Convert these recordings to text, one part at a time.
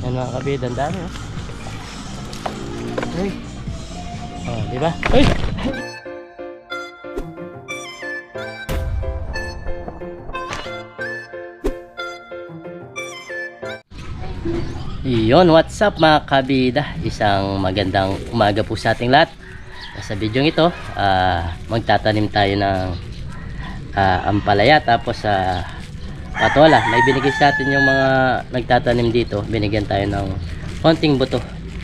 Yan mga kabida, ang dami oh. Uy. Oh, di ba? Uy! Iyon, what's up mga kabida? Isang magandang umaga po sa ating lahat. Sa video ito, ah, magtatanim tayo ng ah, ampalaya tapos sa patola. May binigay sa atin yung mga nagtatanim dito. Binigyan tayo ng konting buto.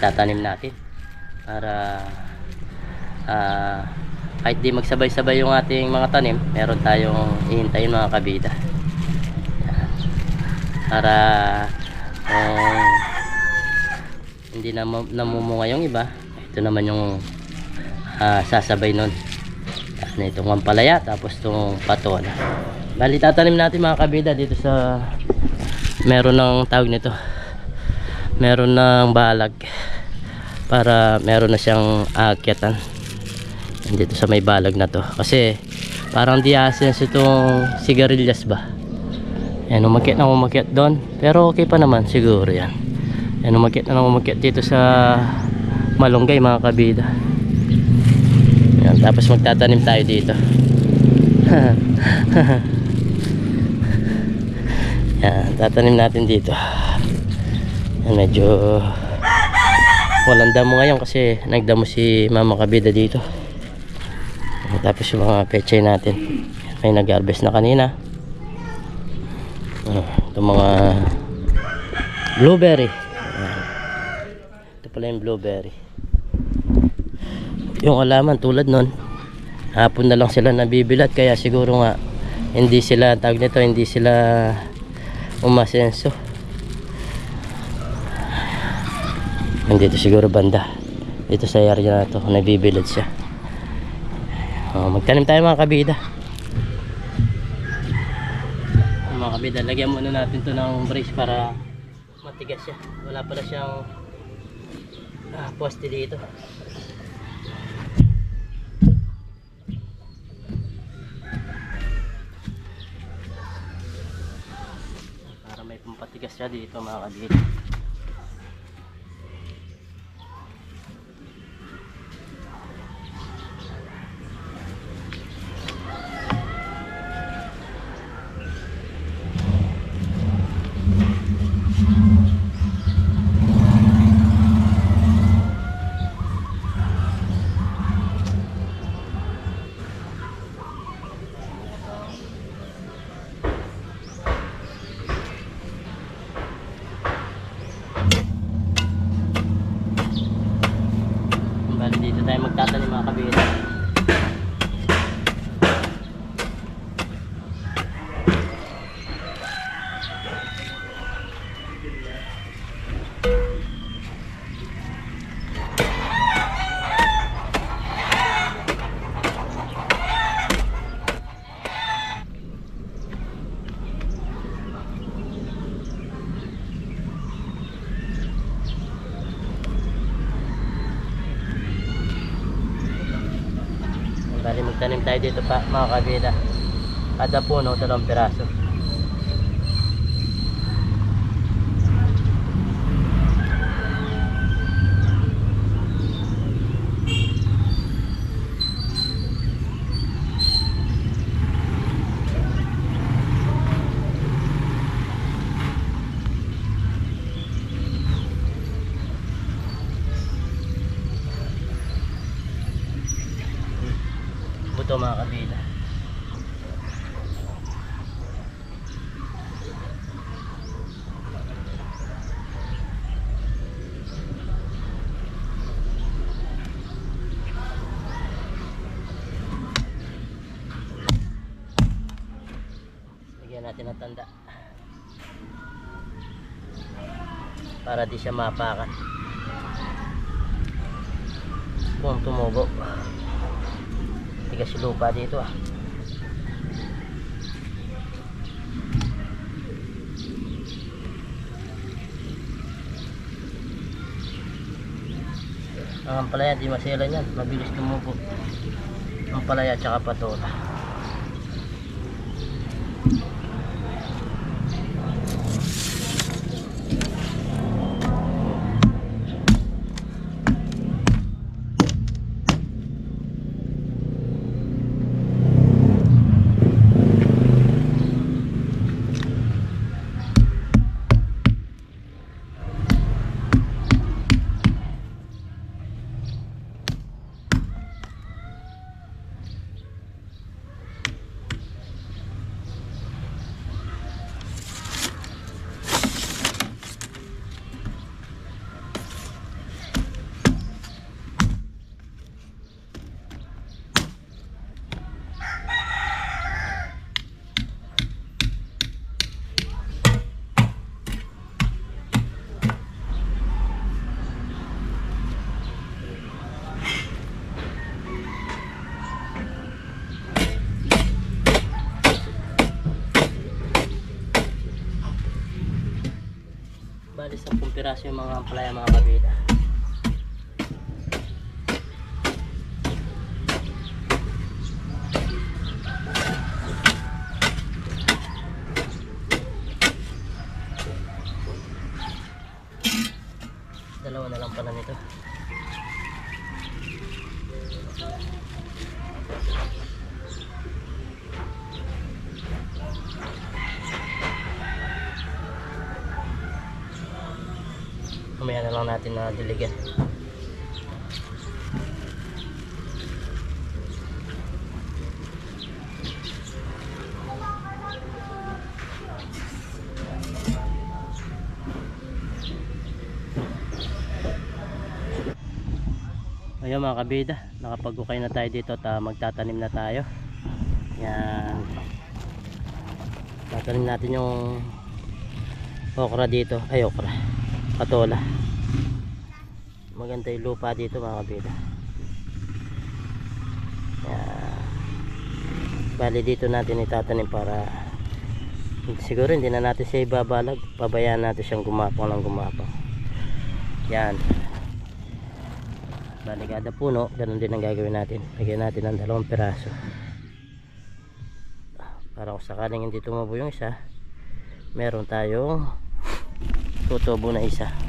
Tatanim natin para ah, kahit di magsabay-sabay yung ating mga tanim, meron tayong ihintayin mga kabida. Para kung hindi na namumunga yung iba, ito naman yung ah, sasabay nun. Yan, itong wampalaya, tapos itong patola. Bali, tatanim natin mga kabida dito sa meron ng tawag nito. Meron ng balag para meron na siyang aakyatan dito sa may balag na to. Kasi parang di essence itong sigarilyas ba? Yan umakyat na umakyat doon. Pero okay pa naman siguro yan. Yan umakyat na umakyat dito sa malunggay mga kabida. Yan, tapos magtatanim tayo dito yan tatanim natin dito. Yan, medyo walang damo ngayon kasi nagdamo si mama kabida dito. Tapos yung mga pechay natin. May nag-harvest na kanina. Ah, ito mga blueberry. Ayan. ito pala yung blueberry. Yung alaman tulad nun hapon na lang sila nabibilat kaya siguro nga hindi sila tawag nito hindi sila umasenso. Nandito siguro banda. Dito sa area na to nabibilad siya. Oh, magtanim tayo mga kabida. Mga kabida lagyan muna natin to ng brace para matigas siya. Wala pala siyang ah, poste dito para may pampatigas siya dito mga kabida Bali dito tayo magtatanim mga kabila. Bali dito pa mga kabila. Kada puno, dalawang piraso. Buto mga kabila. Natin ng tanda. Para di siya mapakan. Kung tumubo. Tigas yung lupa dito ah. Ang palaya di masela niyan, mabilis tumubo. Ang palaya tsaka patola. Piraso yung mga ampalaya mga kabida. Dalawa na lang pala nito. Lang natin na diligan. Ayun mga kabida, nakapag-ukay na tayo dito at ah, magtatanim na tayo. Yan. Tatanim natin yung okra dito. Ay okra. Patola. Maganda yung lupa dito mga kabida. Yan. Bali dito natin itatanim para siguro hindi na natin siya ibabalag. Pabayaan natin siyang gumapang ng gumapang. Yan. Bali kada puno, ganun din ang gagawin natin. Lagyan natin ng dalawang piraso. Para kung sakaling hindi tumubo yung isa, meron tayong tutubo na isa.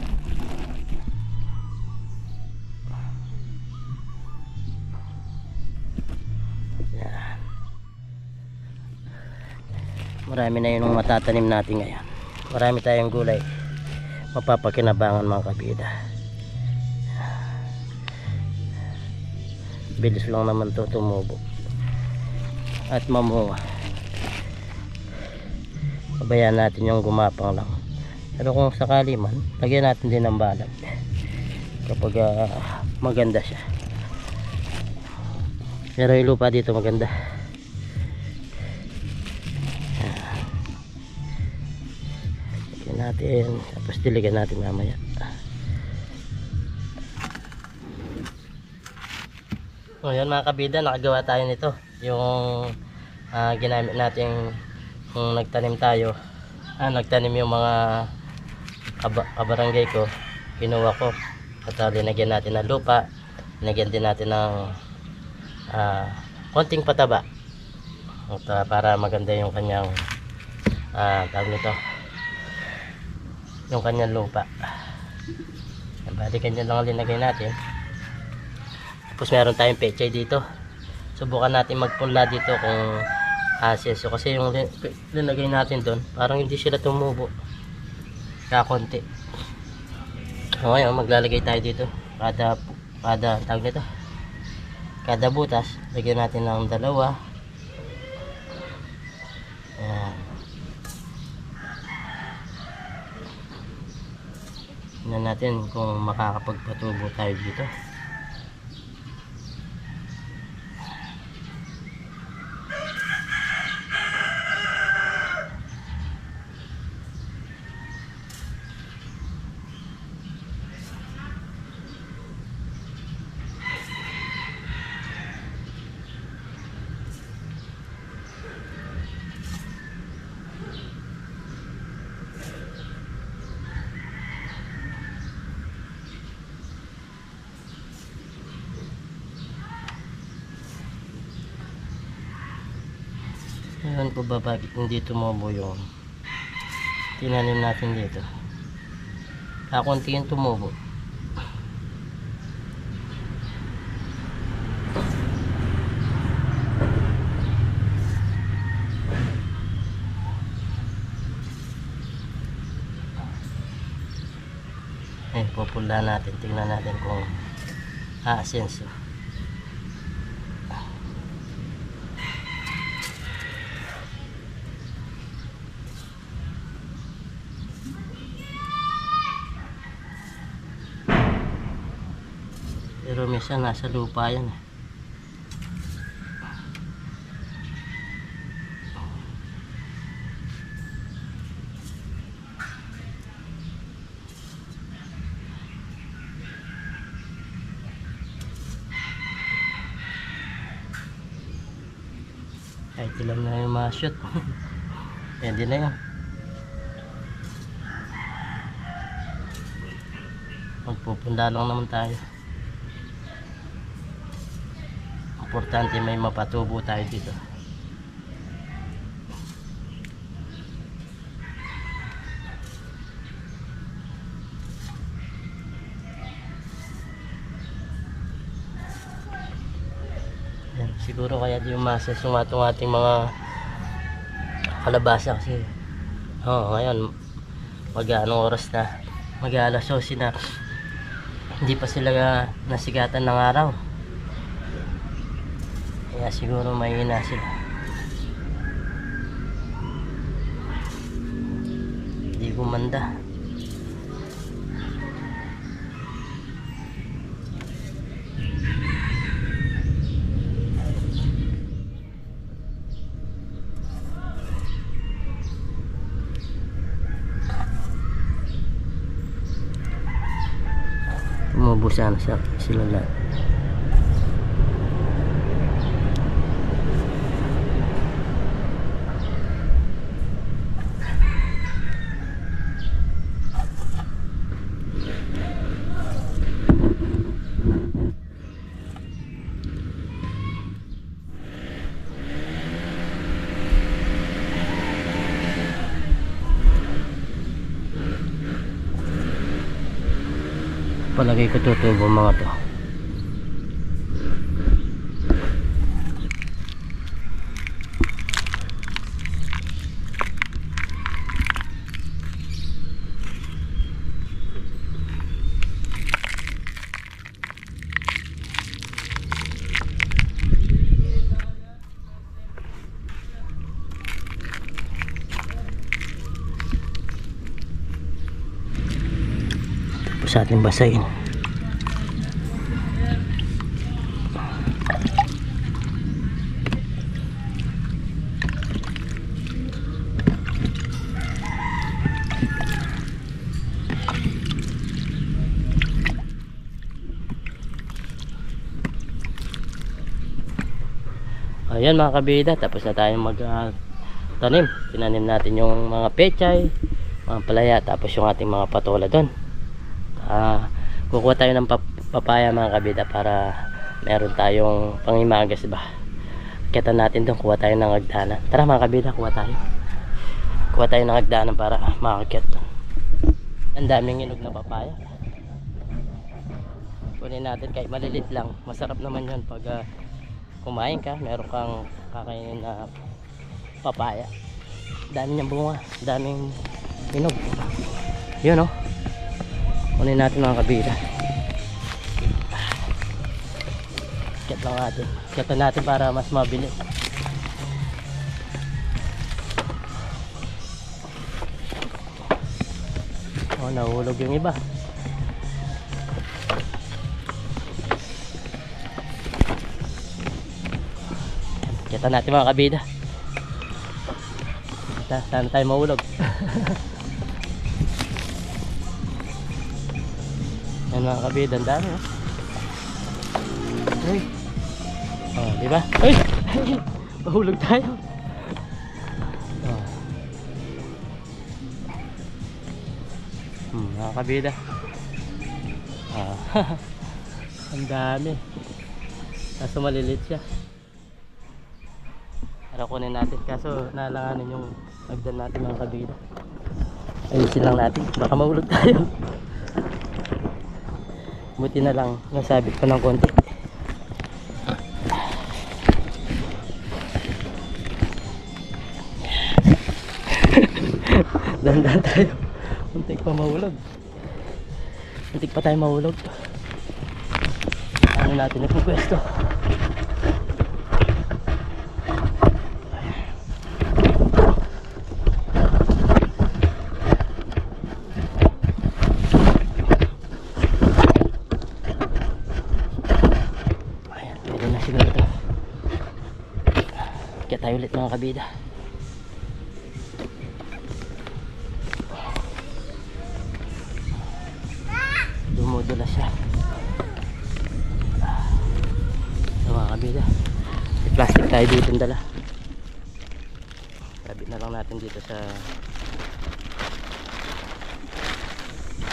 Marami na yun ang matatanim natin ngayon. Marami tayong gulay. Mapapakinabangan mga kabida. bilis lang naman to tumubo at mamunga pabayaan natin yung gumapang lang pero kung sakali man lagyan natin din ng balag kapag ah, maganda siya pero yung lupa dito maganda natin tapos diligan natin mamaya O yan mga kabida, nakagawa tayo nito. Yung ah, ginamit natin kung nagtanim tayo. Ah, nagtanim yung mga kaba kabarangay ko. Kinuha ko. At uh, linagyan natin ng lupa. Linagyan din natin ng ah, konting pataba. At, para maganda yung kanyang ah, tawag nito. Yung kanyang lupa. Bali ganyan lang ang linagay natin. Tapos meron tayong pechay dito. Subukan natin magpunla dito kung asenso. Kasi yung lin- linagay natin doon, parang hindi sila tumubo. Kaya konti. So, maglalagay tayo dito. Kada, kada, tawag nito. Kada butas, lagyan natin ng dalawa. Ayan. Tingnan natin kung makakapagpatubo tayo dito. Ewan ko ba bakit hindi tumubo yung tinanim natin dito. Kakunti yung tumubo. Eh, pupula natin. Tingnan natin kung aasenso. Pero minsan nasa lupa yan eh. Kahit ilan na yung ma-shoot. Pwede na yan. Magpupunda lang naman tayo. Importante may mapatubo tayo dito. Yan, siguro kaya di umasa sumatong ating mga kalabasa kasi oh, ngayon mag anong oras na mag alas 12 na hindi pa sila nasigatan ng araw kaya siguro may na sila. Hindi gumanda. Umubusan sa sila lahat palagay ko tutubo mga to Ating basahin Ayan mga kabida, tapos na tayong mag ah, tanim. Tinanim natin yung mga pechay, mga palaya, tapos yung ating mga patola doon. Ah, kukuha tayo ng pap- papaya mga kabida para meron tayong pangimagas ba. Kita natin doon, kuha tayo ng agdanan. Tara mga kabida, kuha tayo. Kuha tayo ng agdanan para makakyat doon. Ang daming inog na papaya. Kunin natin kahit malilit lang. Masarap naman yun pag ah, kumain ka, meron kang kakainin na papaya. Dami niyang bunga, daming inog. Yun oh. Kunin natin mga kabila. Kit lang natin. Kitan natin para mas mabilis. Oh, nahulog yung iba. Kita natin mga kabida. Sana tayo mahulog. Yan mga kabida, ang dami oh. Uy. Oh, di ba? Uy! Mahulog tayo. Oh. Hmm, mga kabida. Ah, ang dami. Kaso malilit siya. Para kunin natin. Kaso nalanganin yung agdan natin mga kabida. Ayusin lang natin. Baka mahulog tayo. Buti na lang nasabit ko ng konti. Dandan tayo. Muntik pa mahulog. Muntik pa tayo mahulog. Ano natin na pwesto. Ayan, pwede na siguro ito. Kaya tayo ulit mga kabida. Dumudula siya. Ito mga kabida. May plastic tayo dito dala. Kabit na lang natin dito sa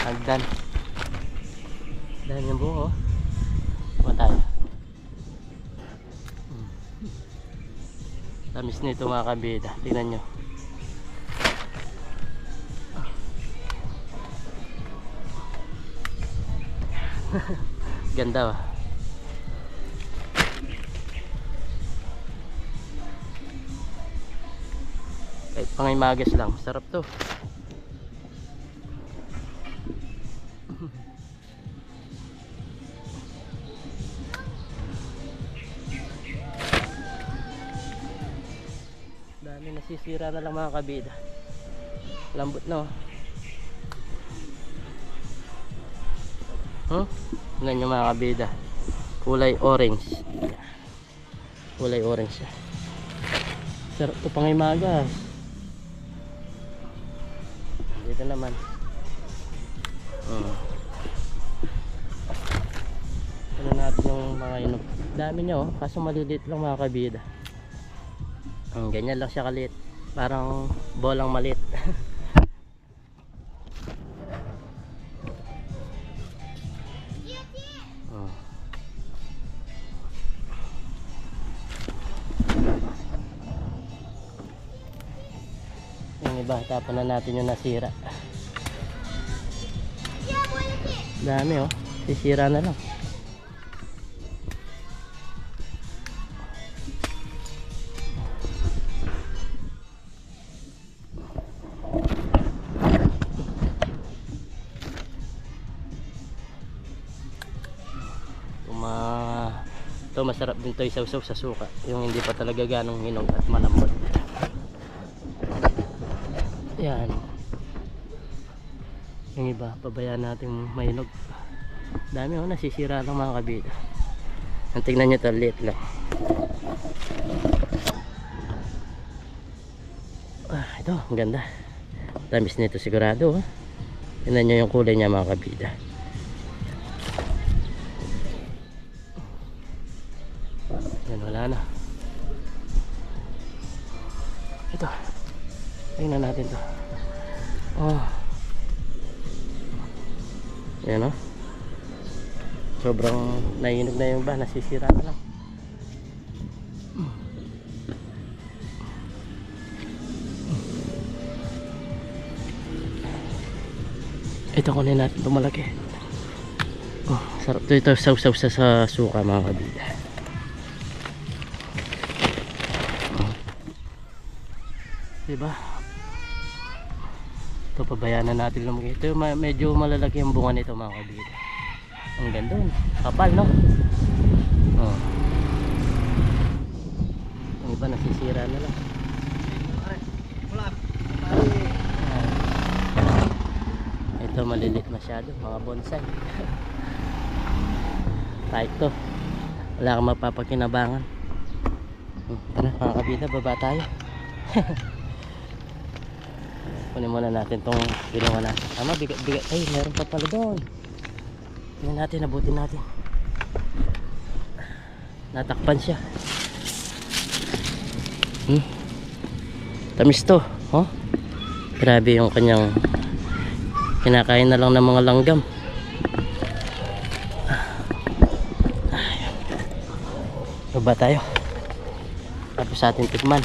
hagdan. Dahil yung bungo. Kuha tayo. Tamis nito mga kabida. Tingnan nyo. Ganda ba? Kahit pangimagas lang. Sarap to. Nasisira na lang mga kabida. Lambot na oh. Huh? Tingnan nyo mga kabida. Kulay orange. Kulay orange siya. Sarap to pangimagas. Dito naman. Hmm. Ano natin yung mga inog. Dami niya oh. Kaso maliliit lang mga kabida. Ang ganyan lang siya kalit. Parang bolang malit. oh. Yung iba, tapon na natin yung nasira. Dami oh. Sisira na lang. Ito masarap din to isaw-saw sa suka. Yung hindi pa talaga ganong hinog at malambot. Yan. Yung iba pabayaan natin mainog dami oh nasisira lang mga kabida ang tingnan nyo to liit lang. Ah, ito ang ganda. Tamis nito sigurado oh. tingnan nyo yung kulay niya mga kabida nainog na yung ba. Nasisira na lang. Ito kunin natin ito malaki. Oh, sarap to ito sausaw sa sa suka mga kabila. Diba? Ito pabayaan na natin lumaki. Ito medyo malalaki ang bunga nito mga kabila. Ang ganda. Kapal no? Oh. Ang iba nasisira na lang. Ito malilit masyado. Mga bonsai. Kahit to. Wala kang mapapakinabangan. Hmm, Tara mga kabila, baba tayo. Kunin muna natin tong ginawa natin. Tama, bigat, bigat. Ay, meron pa pala doon. Tingnan natin, abutin natin. Natakpan siya. Hmm. Tamis to. Oh. Grabe yung kanyang kinakain na lang ng mga langgam. Ayun. Baba tayo. Tapos sa ating tikman.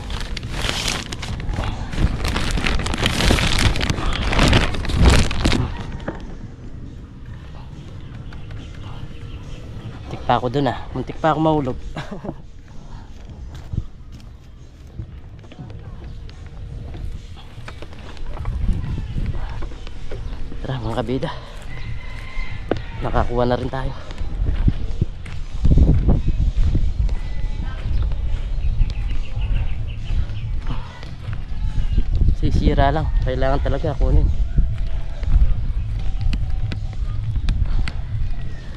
Muntik pa ako dun ah. Muntik pa ako mahulog. mga kabida. Nakakuha na rin tayo. Sisira lang. Kailangan talaga kunin.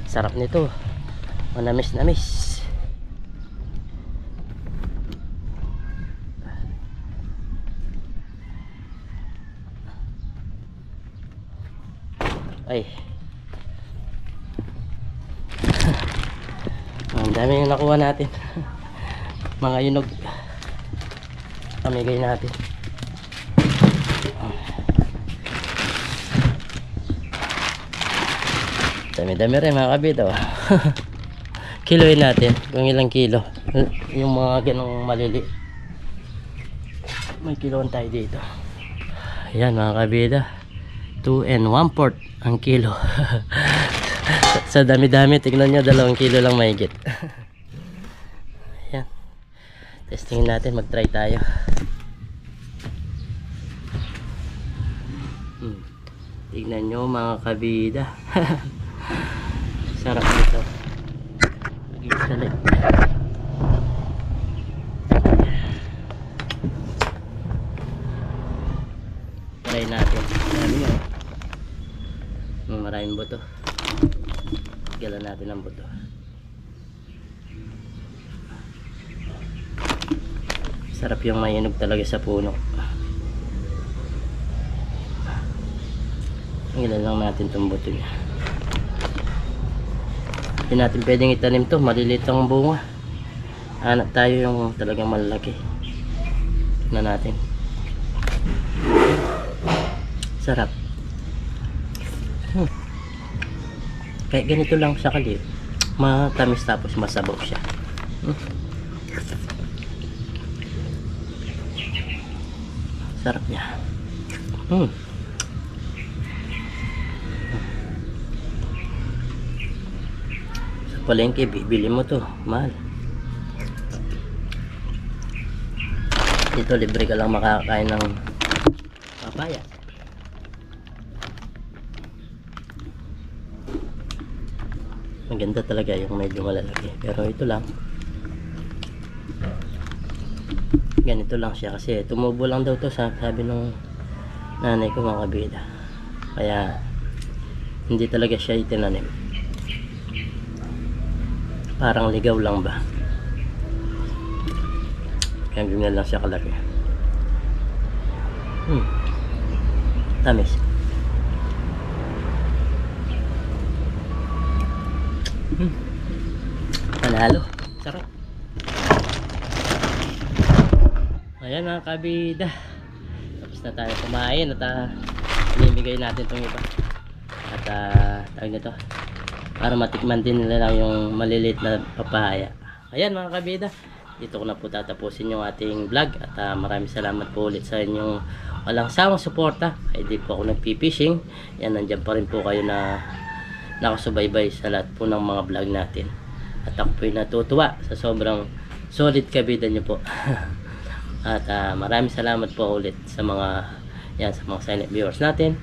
Sarap nito. Manamis namis. Dami yung nakuha natin. Mga yunog. Pamigay natin. Dami-dami rin mga kabida. oh. Kiloin natin kung ilang kilo. Yung mga ganong malili. May kiloan tayo dito. Ayan mga kabida. 2 and 1 port ang kilo. sa dami-dami, tignan nyo, dalawang kilo lang mahigit. Ayan. Testingin natin, mag-try tayo. Hmm. Tignan nyo mga kabida. Sarap nito. Isali. Try natin. Dami nyo. Hmm, maraming buto. Galan natin ang buto. Sarap yung mayinog talaga sa puno. Ilan lang natin itong buto niya. Hindi natin pwedeng itanim to. Maliliit ang bunga. Hanap tayo yung talagang malaki. Tignan natin. Sarap. Kahit ganito lang siya kaliit. Matamis tapos masabaw siya. Hmm. Sarap niya. Hmm. Sa palengke, bibili mo to. Mahal. Dito, libre ka lang makakain ng papaya. Maganda talaga yung medyo malalaki. Pero ito lang. Ganito lang siya kasi tumubo lang daw to sa sabi ng nanay ko mga kabida. Kaya hindi talaga siya itinanim. Parang ligaw lang ba? Kaya ganyan lang siya kalaki. Hmm. Tamis. Hmm. Panalo. Sarap. Ayan mga kabida. Tapos na tayo kumain at uh, natin itong iba. At uh, tawag nito. Para matikman din nila lang yung maliliit na papaya. Ayan mga kabida. Dito ko na po tatapusin yung ating vlog. At uh, maraming salamat po ulit sa inyong walang sawang suporta. Ay di po ako nagpipishing. Yan, nandyan pa rin po kayo na nakasubaybay sa lahat po ng mga vlog natin. At ako po'y natutuwa sa sobrang solid kabida nyo po. At ah, maraming salamat po ulit sa mga yan sa mga silent viewers natin.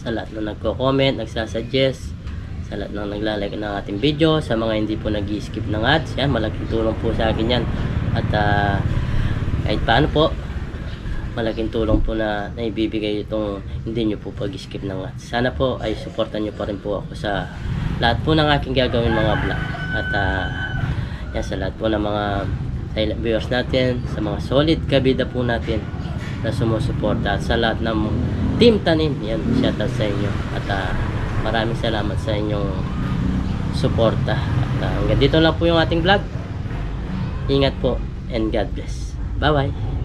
Sa lahat na nagko-comment, nagsasuggest, sa lahat ng naglalike ng ating video, sa mga hindi po nag-skip ng ads, yan malaking tulong po sa akin yan. At ah, kahit paano po, malaking tulong po na naibibigay itong hindi nyo po pag-skip ng ads. Sana po ay supportan nyo pa rin po ako sa lahat po ng aking gagawin mga vlog. At ah, yan sa lahat po ng mga silent viewers natin, sa mga solid kabida po natin na sumusuporta at sa lahat ng team tanim, yan, shout out sa inyo. At ah, maraming salamat sa inyong suporta. At ah, hanggang dito lang po yung ating vlog. Ingat po and God bless. Bye bye.